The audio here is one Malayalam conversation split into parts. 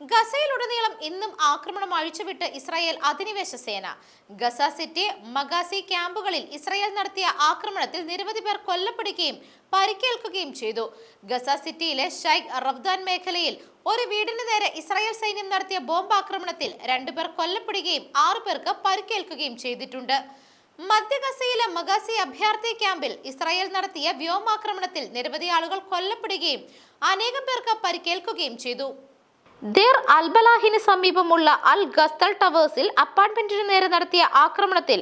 ഗസയിലുടനീളം ഇന്നും ആക്രമണം അഴിച്ചുവിട്ട് ഇസ്രായേൽ അധിനിവേശ സേന. ഗസ സിറ്റി മഗാസി ക്യാമ്പുകളിൽ ഇസ്രായേൽ നടത്തിയ ആക്രമണത്തിൽ നിരവധി പേർ കൊല്ലപ്പെടുകയും പരിക്കേൽക്കുകയും ചെയ്തു. ഗസ സിറ്റിയിലെ ഷൈഖ് റബ്ദാൻ മേഖലയിൽ ഒരു വീടിന് നേരെ ഇസ്രായേൽ സൈന്യം നടത്തിയ ബോംബാക്രമണത്തിൽ രണ്ടുപേർ കൊല്ലപ്പെടുകയും ആറുപേർക്ക് പരിക്കേൽക്കുകയും ചെയ്തിട്ടുണ്ട്. മധ്യ ഗസയിലെ മഗാസി അഭയാർത്ഥി ക്യാമ്പിൽ ഇസ്രായേൽ നടത്തിയ വ്യോമാക്രമണത്തിൽ നിരവധി ആളുകൾ കൊല്ലപ്പെടുകയും അനേകം പേർക്ക് പരിക്കേൽക്കുകയും ചെയ്തു. ദേർ അൽബലാഹിന് സമീപമുള്ള അൽ ഗസ്തൽ ടവേഴ്സിൽ അപ്പാർട്ട്മെന്റിന് നേരെ നടത്തിയ ആക്രമണത്തിൽ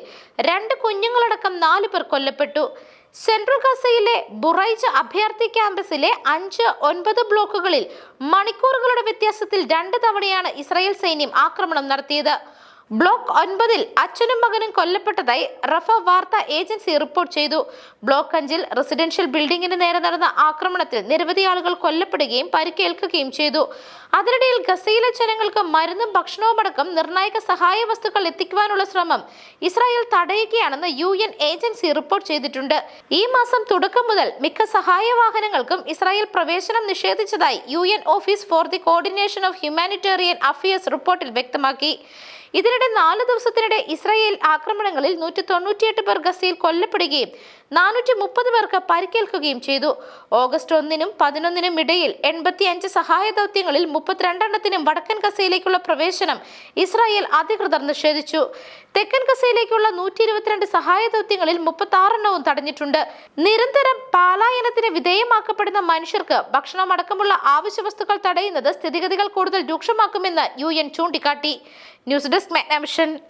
രണ്ട് കുഞ്ഞുങ്ങളടക്കം നാലു പേർ കൊല്ലപ്പെട്ടു. സെൻട്രൽ ഗസയിലെ ബുറൈജ് അഭയാർത്ഥി ക്യാമ്പസിലെ അഞ്ച് ഒൻപത് ബ്ലോക്കുകളിൽ മണിക്കൂറുകളുടെ വ്യത്യാസത്തിൽ രണ്ട് തവണയാണ് ഇസ്രായേൽ സൈന്യം ആക്രമണം നടത്തിയത്. ബ്ലോക്ക് ഒൻപതിൽ അച്ഛനും മകനും കൊല്ലപ്പെട്ടതായി റഫ വാർത്താ ഏജൻസി റിപ്പോർട്ട് ചെയ്തു. ബ്ലോക്ക് അഞ്ചിൽ റെസിഡൻഷ്യൽ ബിൽഡിംഗിന് നേരെ നടന്ന ആക്രമണത്തിൽ നിരവധി ആളുകൾ കൊല്ലപ്പെടുകയും പരിക്കേൽക്കുകയും ചെയ്തു. അതിനിടയിൽ ഗസയിലെ ജനങ്ങൾക്ക് മരുന്നും ഭക്ഷണവും അടക്കം നിർണായക സഹായ വസ്തുക്കൾ എത്തിക്കുവാനുള്ള ശ്രമം ഇസ്രായേൽ തടയുകയാണെന്ന് യു എൻ ഏജൻസി റിപ്പോർട്ട് ചെയ്തിട്ടുണ്ട്. ഈ മാസം തുടക്കം മുതൽ മിക്ക സഹായ വാഹനങ്ങൾക്കും ഇസ്രായേൽ പ്രവേശനം നിഷേധിച്ചതായി U office for the coordination of humanitarian affairs റിപ്പോർട്ടിൽ വ്യക്തമാക്കി. ഇതിനിടെ നാല് ദിവസത്തിനിടെ ഇസ്രായേൽ ആക്രമണങ്ങളിൽ നൂറ്റി തൊണ്ണൂറ്റിയെട്ട് പേർ ഗസയിൽ കൊല്ലപ്പെടുകയും നാനൂറ്റി മുപ്പത് പേർക്ക് പരിക്കേൽക്കുകയും ചെയ്തു. ഓഗസ്റ്റ് ഒന്നിനും പതിനൊന്നിനും ഇടയിൽ എൺപത്തി അഞ്ച് സഹായ ദൗത്യങ്ങളിൽ മുപ്പത്തിരണ്ടെണ്ണത്തിനും വടക്കൻ ഗസയിലേക്കുള്ള പ്രവേശനം ഇസ്രായേൽ അധികൃതർ നിഷേധിച്ചു. തെക്കൻ ഗസയിലേക്കുള്ള നൂറ്റി ഇരുപത്തിരണ്ട് സഹായ ദൗത്യങ്ങളിൽ മുപ്പത്തി ആറെണ്ണവും തടഞ്ഞിട്ടുണ്ട്. നിരന്തരം പാലായനത്തിന് വിധേയമാക്കപ്പെടുന്ന മനുഷ്യർക്ക് ഭക്ഷണം അടക്കമുള്ള ആവശ്യ വസ്തുക്കൾ തടയുന്നത് സ്ഥിതിഗതികൾ കൂടുതൽ രൂക്ഷമാക്കുമെന്ന് യു എൻ ചൂണ്ടിക്കാട്ടി. News desk Magnavision